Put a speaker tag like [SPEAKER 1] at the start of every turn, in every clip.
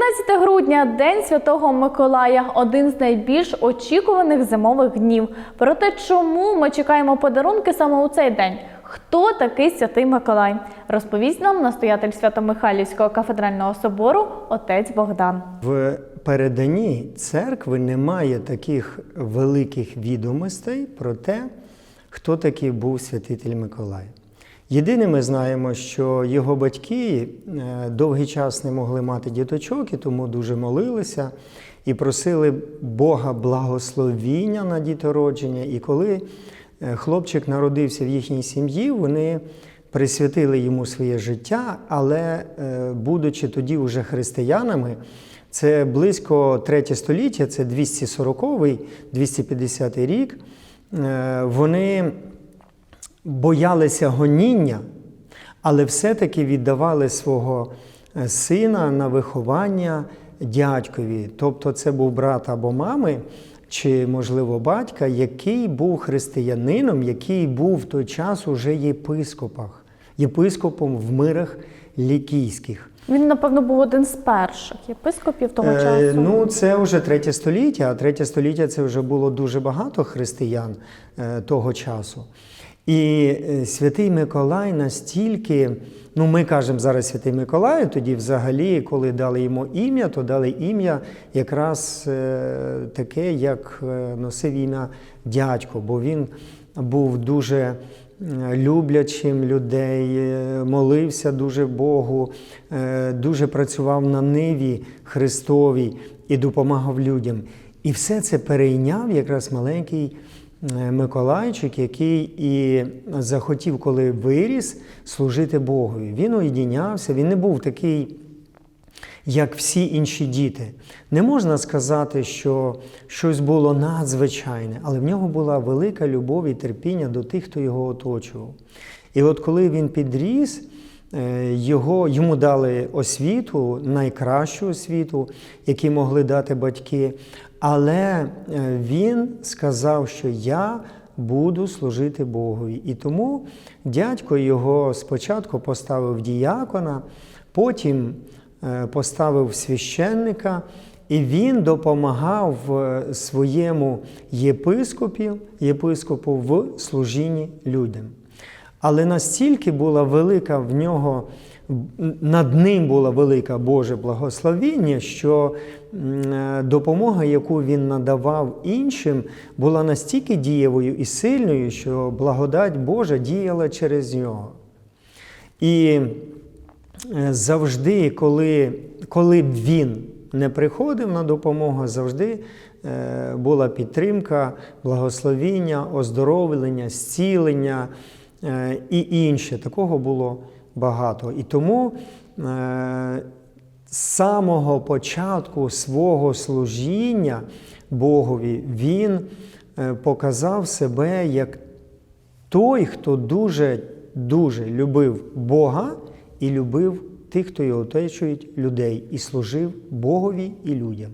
[SPEAKER 1] 19 грудня День Святого Миколая один з найбільш очікуваних зимових днів. Проте, чому ми чекаємо подарунки саме у цей день? Хто такий святий Миколай? Розповість нам настоятель Свято-Михайлівського кафедрального собору отець Богдан.
[SPEAKER 2] В переданні церкви немає таких великих відомостей про те, хто такий був святитель Миколай. Єдине, ми знаємо, що його батьки е, довгий час не могли мати діточок і тому дуже молилися і просили Бога благословіння на дітородження. І коли е, хлопчик народився в їхній сім'ї, вони присвятили йому своє життя, але, е, будучи тоді вже християнами, це близько третє століття, це 240-250 рік. е, Вони боялися гоніння, але все-таки віддавали свого е, сина на виховання дядькові. Тобто це був брат або мами, чи, можливо, батька, який був християнином, який був в той час уже єпископах, єпископом в мирах лікійських.
[SPEAKER 1] Він, напевно, був один з перших єпископів того
[SPEAKER 2] Е,
[SPEAKER 1] часу.
[SPEAKER 2] Ну, це вже третє століття, а третє століття це вже було дуже багато християн е, того часу. І е, святий Миколай настільки, ну ми кажемо зараз святий Миколай, тоді взагалі, коли дали йому ім'я, то дали ім'я якраз е, таке, як е, носив ім'я дядько, бо він був дуже люблячим людей, молився дуже Богу, дуже працював на ниві Христовій і допомагав людям. І все це перейняв якраз маленький Миколайчик, який і захотів, коли виріс, служити Богові. Він уєдінявся, він не був такий як всі інші діти. Не можна сказати, що щось було надзвичайне, але в нього була велика любов і терпіння до тих, хто його оточував. І от коли він підріс, е, його, йому дали освіту, найкращу освіту, яку могли дати батьки. Але е, він сказав, що я буду служити Богові. І тому дядько його спочатку поставив діякона, потім е, поставив священника, і він допомагав е, своєму єпископі, єпископу в служінні людям. Але настільки була велика в нього, над ним була велика Боже благословіння, що е, допомога, яку він надавав іншим, була настільки дієвою і сильною, що благодать Божа діяла через нього. І е, завжди, коли, коли б він не приходив на допомогу, завжди е, була підтримка, благословіння, оздоровлення, зцілення і інше. Такого було багато. І тому е, з самого початку свого служіння Богові він е, показав себе як той, хто дуже дуже любив Бога і любив тих, хто його оточують, людей, і служив Богові і людям.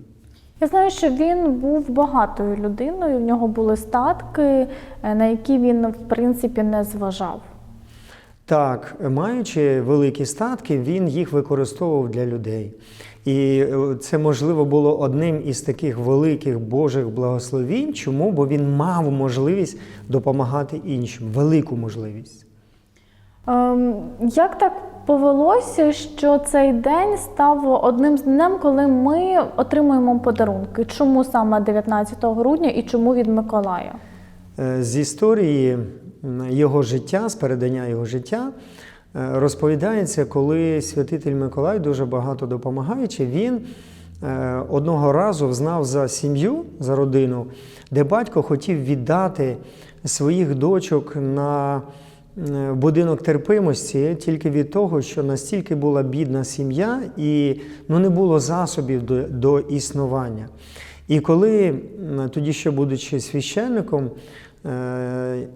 [SPEAKER 1] Я знаю, що він був багатою людиною, в нього були статки, е, на які він, в принципі, не зважав.
[SPEAKER 2] Так, маючи великі статки, він їх використовував для людей. І е, це, можливо, було одним із таких великих Божих благословінь. Чому? Бо він мав можливість допомагати іншим, велику можливість.
[SPEAKER 1] Ем, як так повелося, що цей день став одним з днем, коли ми отримуємо подарунки? Чому саме 19 грудня і чому від Миколая?
[SPEAKER 2] Е, З історії його життя, з передання його життя, е, розповідається, коли святитель Миколай дуже багато допомагаючи, він е, одного разу знав за сім'ю, за родину, де батько хотів віддати своїх дочок на е, будинок терпимості тільки від того, що настільки була бідна сім'я і ну, не було засобів до, до існування. І коли тоді, ще будучи священником,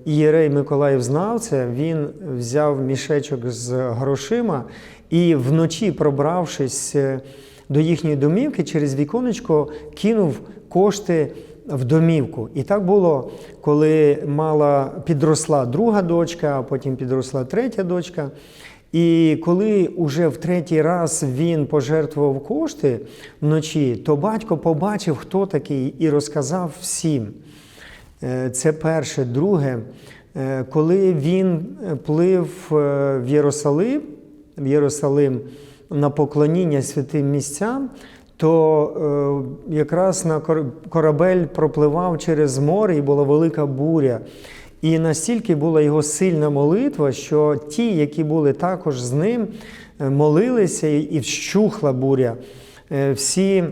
[SPEAKER 2] Ієрей Миколаїв знав це, він взяв мішечок з грошима і вночі, пробравшись е, до їхньої домівки, через віконечко кинув кошти в домівку. І так було, коли мала підросла друга дочка, а потім підросла третя дочка. І коли уже в третій раз він пожертвував кошти вночі, то батько побачив, хто такий, і розказав всім. Е, Це перше. Друге, е, коли він плив е, в Єрусалим, в Єрусалим на поклоніння святим місцям, то якраз на корабель пропливав через море і була велика буря. І настільки була його сильна молитва, що ті, які були також з ним, молилися і- вщухла буря. Всі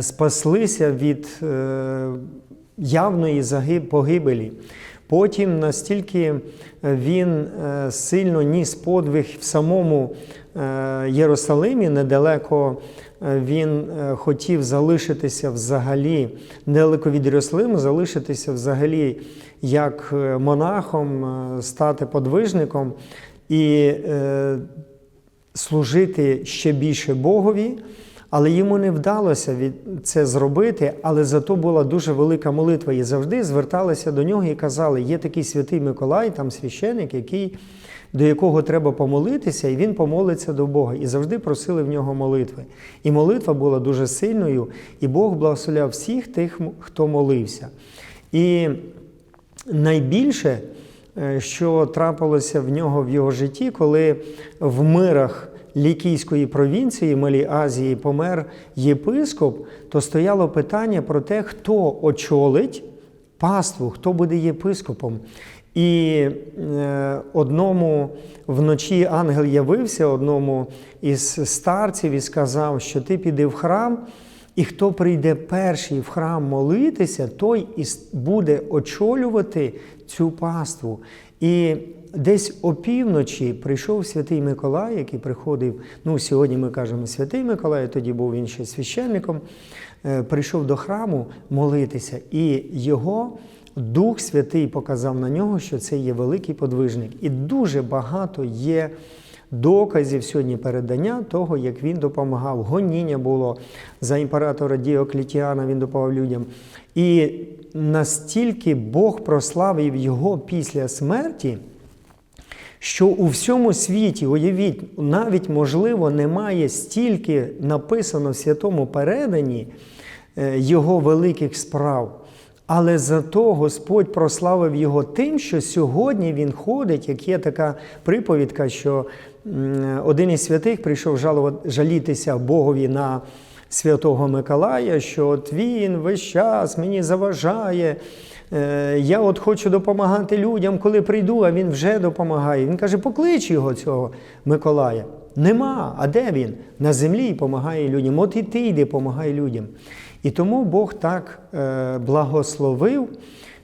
[SPEAKER 2] спаслися від явної загиб- погибелі. Потім настільки е, він е, сильно ніс подвиг в самому е, Єрусалимі, недалеко він хотів залишитися взагалі, недалеко від Єрусалиму, залишитися взагалі як монахом, стати подвижником і служити ще більше Богові, але йому не вдалося це зробити, але зато була дуже велика молитва. І завжди зверталися до нього і казали: є такий святий Миколай, там священик, який, до якого треба помолитися, і він помолиться до Бога. І завжди просили в нього молитви. І молитва була дуже сильною, і Бог благословляв всіх тих, хто молився. І найбільше, е, що трапилося в нього в його житті, коли в мирах Лікійської провінції Малій Азії помер єпископ, то стояло питання про те, хто очолить паству, хто буде єпископом. І е, одному вночі ангел явився одному із старців і сказав, що ти піди в храм, і хто прийде перший в храм молитися, той і буде очолювати цю паству. І десь опівночі прийшов святий Миколай, який приходив. Ну, сьогодні ми кажемо святий Миколай, тоді був він ще священником. е, Прийшов до храму молитися, і його Дух Святий показав на нього, що це є великий подвижник. І дуже багато є доказів сьогодні передання того, як він допомагав. Гоніння було за імператора Діоклетіана, він допомагав людям. І настільки Бог прославив його після смерті. Що у всьому світі, уявіть, навіть можливо, немає стільки написано в святому переданні е, його великих справ. Але зато Господь прославив його тим, що сьогодні він ходить, як є така приповідка, що один із святих прийшов жалітися Богові на святого Миколая, що от він весь час мені заважає. Е, Я от хочу допомагати людям, коли прийду, а він вже допомагає. Він каже, поклич його цього Миколая. Нема. А де він? На землі і допомагає людям. От і ти йди, допомагай людям. І тому Бог так е, благословив,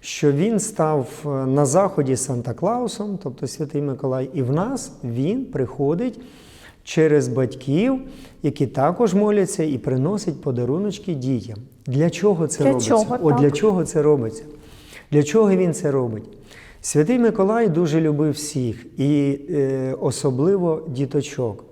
[SPEAKER 2] що він став е, на заході Санта-Клаусом, тобто Святий Миколай, і в нас він приходить через батьків, які також моляться і приносять подаруночки дітям. Для чого це
[SPEAKER 1] Для
[SPEAKER 2] робиться?
[SPEAKER 1] чого,
[SPEAKER 2] От для чого це робиться? Для чого він це робить? Святий Миколай дуже любив всіх, і е, особливо діточок.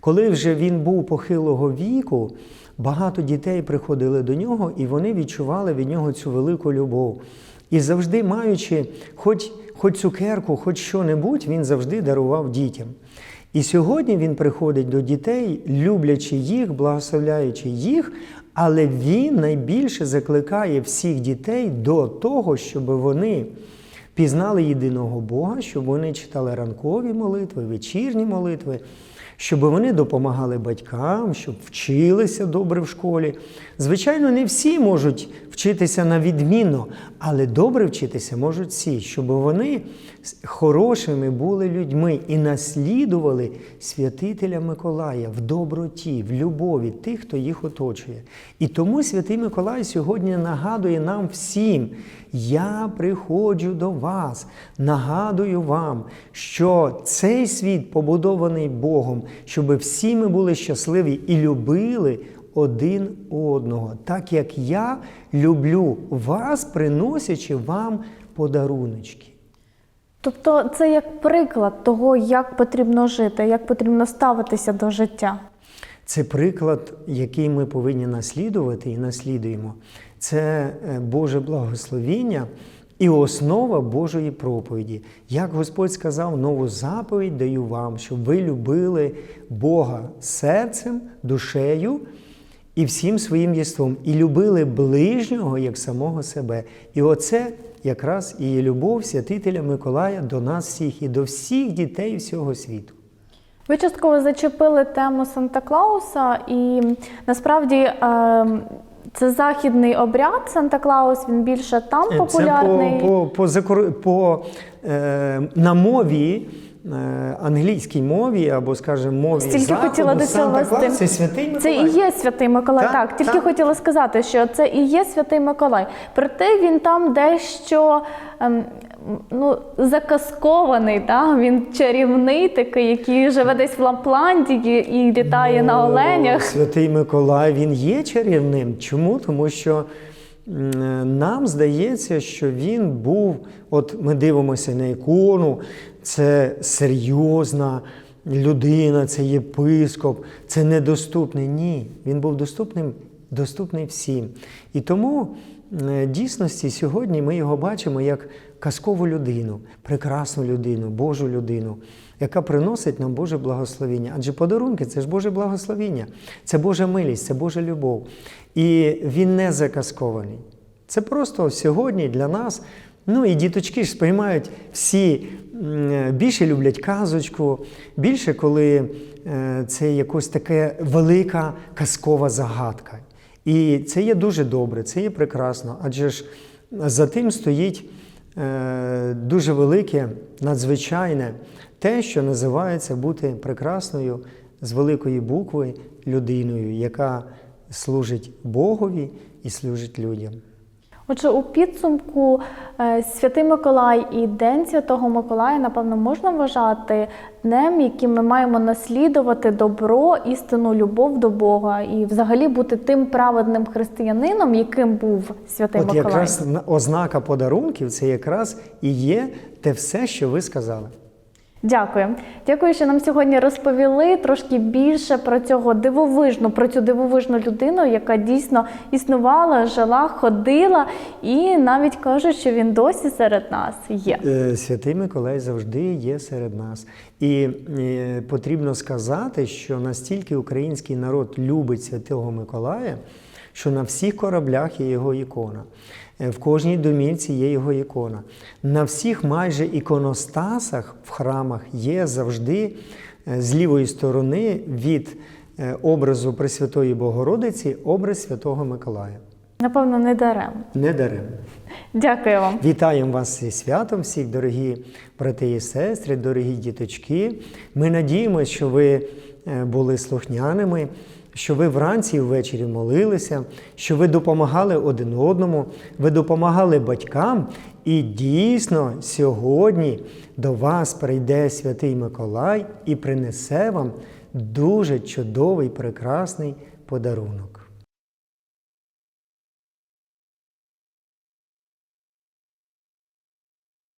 [SPEAKER 2] Коли вже він був похилого віку, багато дітей приходили до нього, і вони відчували від нього цю велику любов. І завжди маючи хоч, хоч цукерку, хоч що-небудь, він завжди дарував дітям. І сьогодні він приходить до дітей, люблячи їх, благословляючи їх, але він найбільше закликає всіх дітей до того, щоб вони пізнали єдиного Бога, щоб вони читали ранкові молитви, вечірні молитви, щоб вони допомагали батькам, щоб вчилися добре в школі. Звичайно, не всі можуть вчитися на відмінно, але добре вчитися можуть всі, щоб вони хорошими були людьми і наслідували святителя Миколая в доброті, в любові тих, хто їх оточує. І тому святий Миколай сьогодні нагадує нам всім: я приходжу до вас, нагадую вам, що цей світ побудований Богом, щоб всі ми були щасливі і любили один одного, так як я люблю вас, приносячи вам подаруночки.
[SPEAKER 1] Тобто це як приклад того, як потрібно жити, як потрібно ставитися до життя.
[SPEAKER 2] Це приклад, який ми повинні наслідувати і наслідуємо. Це е, Боже благословіння, і основа Божої проповіді. Як Господь сказав, нову заповідь даю вам, щоб ви любили Бога серцем, душею і всім своїм єством, і любили ближнього як самого себе. І оце якраз і є любов святителя Миколая до нас всіх і до всіх дітей всього світу.
[SPEAKER 1] Ви частково зачепили тему Санта Клауса, і насправді е, це західний обряд Санта Клаус, він більше там популярний.
[SPEAKER 2] Це по, по, по, закор- по е, на мові. Е, Англійській мові або, скажімо, мові
[SPEAKER 1] Стільки
[SPEAKER 2] Заходу,
[SPEAKER 1] хотіла до цього вести.
[SPEAKER 2] Це святий Миколай.
[SPEAKER 1] Це і є святий Миколай.
[SPEAKER 2] Так,
[SPEAKER 1] Так, тільки
[SPEAKER 2] так.
[SPEAKER 1] хотіла сказати, що це і є святий Миколай. Проте він там дещо ем, ну, заказкований, та? він чарівний такий, який живе десь в Лапландії і літає на
[SPEAKER 2] Ну,
[SPEAKER 1] оленях.
[SPEAKER 2] Святий Миколай він є чарівним. Чому? Тому що нам здається, що він був, от ми дивимося на ікону, це серйозна людина, це єпископ, це недоступний. Ні, він був доступним, доступний всім. І тому е, дійсності сьогодні ми його бачимо як казкову людину, прекрасну людину, Божу людину, яка приносить нам Боже благословіння. Адже подарунки це ж Боже благословіння, це Божа милість, це Божа любов. І він не заказкований. Це просто сьогодні для нас. Ну і діточки ж сприймають всі більше люблять казочку, більше коли е, це якось таке велика казкова загадка. І це є дуже добре, це є прекрасно, адже ж за тим стоїть е, дуже велике, надзвичайне те, що називається бути прекрасною з великої букви людиною, яка служить Богові і служить людям.
[SPEAKER 1] Отже, у підсумку е, Святий Миколай і День Святого Миколая, напевно, можна вважати днем, яким ми маємо наслідувати добро, істину, любов до Бога і взагалі бути тим праведним християнином, яким був Святий
[SPEAKER 2] От
[SPEAKER 1] Миколай.
[SPEAKER 2] якраз ознака подарунків це якраз і є те все, що ви сказали.
[SPEAKER 1] Дякую. Дякую, що нам сьогодні розповіли трошки більше про цього дивовижну, про цю дивовижну людину, яка дійсно існувала, жила, ходила, і навіть кажуть, що він досі серед нас є.
[SPEAKER 2] Е, Святий Миколай завжди є серед нас. І е, потрібно сказати, що настільки український народ любить Святого Миколая, що на всіх кораблях є його ікона. Е, В кожній домівці є його ікона. На всіх майже іконостасах в храмах є завжди е, з лівої сторони від е, образу Пресвятої Богородиці образ Святого Миколая.
[SPEAKER 1] Напевно, не даремно.
[SPEAKER 2] Не даремно.
[SPEAKER 1] Дякую вам.
[SPEAKER 2] Вітаємо вас зі святом, всіх дорогі брати і сестри, дорогі діточки. Ми надіємося, що ви були слухняними, що ви вранці і ввечері молилися, що ви допомагали один одному, ви допомагали батькам. І дійсно сьогодні до вас прийде святий Миколай і принесе вам дуже чудовий, прекрасний подарунок.